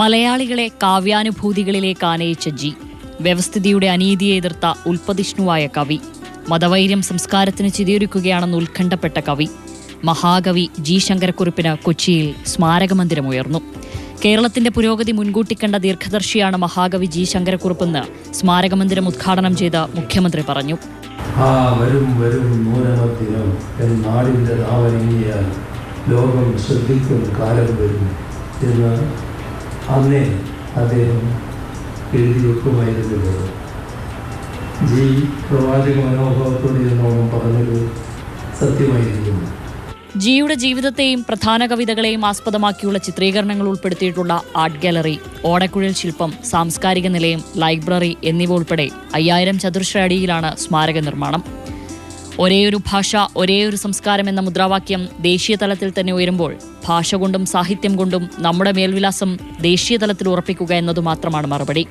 മലയാളികളെ കാവ്യാനുഭൂതികളിലേക്ക് ആനയിച്ച ജി. വ്യവസ്ഥിതിയുടെ അനീതിയെ എതിർത്ത ഉൽപ്പതിഷ്ണുവായ കവി. മതവൈര്യം സംസ്കാരത്തിന് ചിതിയൊരുക്കുകയാണെന്ന് ഉത്കണ്ഠപ്പെട്ട കവി. മഹാകവി ജി. ശങ്കരക്കുറുപ്പിന് കൊച്ചിയിൽ സ്മാരകമന്ദിരമുയർന്നു. കേരളത്തിന്റെ പുരോഗതി മുൻകൂട്ടി കണ്ട ദീർഘദർശിയാണ് മഹാകവി ജി. ശങ്കരക്കുറുപ്പെന്ന് സ്മാരകമന്ദിരം ഉദ്ഘാടനം ചെയ്ത മുഖ്യമന്ത്രി പറഞ്ഞു. ആ വരും വരും ലോകം ശ്രദ്ധിക്കും കാലം വരും എന്ന് അന്നേ അദ്ദേഹം എഴുതി വെക്കുമായിരുന്നല്ലോ ജി പ്രവാചക മനോഭാവത്തോടെ എന്നോണം പറഞ്ഞത് സത്യമായിരിക്കുന്നു ജിയുടെ ജീവിതത്തെയും പ്രധാന കവിതകളെയും ആസ്പദമാക്കിയുള്ള ചിത്രീകരണങ്ങൾ ഉൾപ്പെടുത്തിയിട്ടുള്ള ആർട്ട് ഗാലറി ഓടക്കുഴൽ ശില്പം സാംസ്കാരിക നിലയം ലൈബ്രറി എന്നിവ ഉൾപ്പെടെ അയ്യായിരം ചതുർശ്ര അടിയിലാണ് സ്മാരക നിർമ്മാണം. ഒരേയൊരു ഭാഷ ഒരേ ഒരു സംസ്കാരം എന്ന മുദ്രാവാക്യം ദേശീയ തലത്തിൽ തന്നെ ഉയരുമ്പോൾ ഭാഷ കൊണ്ടും സാഹിത്യം കൊണ്ടും നമ്മുടെ മേൽവിലാസം ദേശീയ തലത്തിൽ ഉറപ്പിക്കുക എന്നതു മാത്രമാണ് മറുപടി.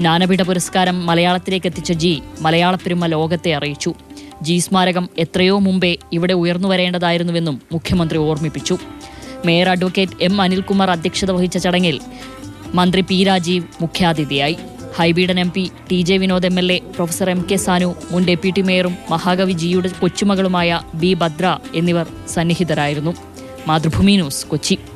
ജ്ഞാനപീഠ പുരസ്കാരം മലയാളത്തിലേക്ക് എത്തിച്ച ജി മലയാളപ്പെരുമ ലോകത്തെ അറിയിച്ചു. ജി സ്മാരകം എത്രയോ മുമ്പേ ഇവിടെ ഉയർന്നു വരേണ്ടതായിരുന്നുവെന്നും മുഖ്യമന്ത്രി ഓർമ്മിപ്പിച്ചു. മേയർ അഡ്വക്കേറ്റ് എം അനിൽകുമാർ അധ്യക്ഷത വഹിച്ച ചടങ്ങിൽ മന്ത്രി പി രാജീവ് മുഖ്യാതിഥിയായി. Hibi Eden M P T J Vinod M L A professor M K Sanu മുൻ ഡെപ്യൂട്ടി മേയറും മഹാകവി ജിയുടെ കൊച്ചുമകളുമായ ബി ഭദ്ര എന്നിവർ സന്നിഹിതരായിരുന്നു. മാതൃഭൂമി ന്യൂസ് കൊച്ചി.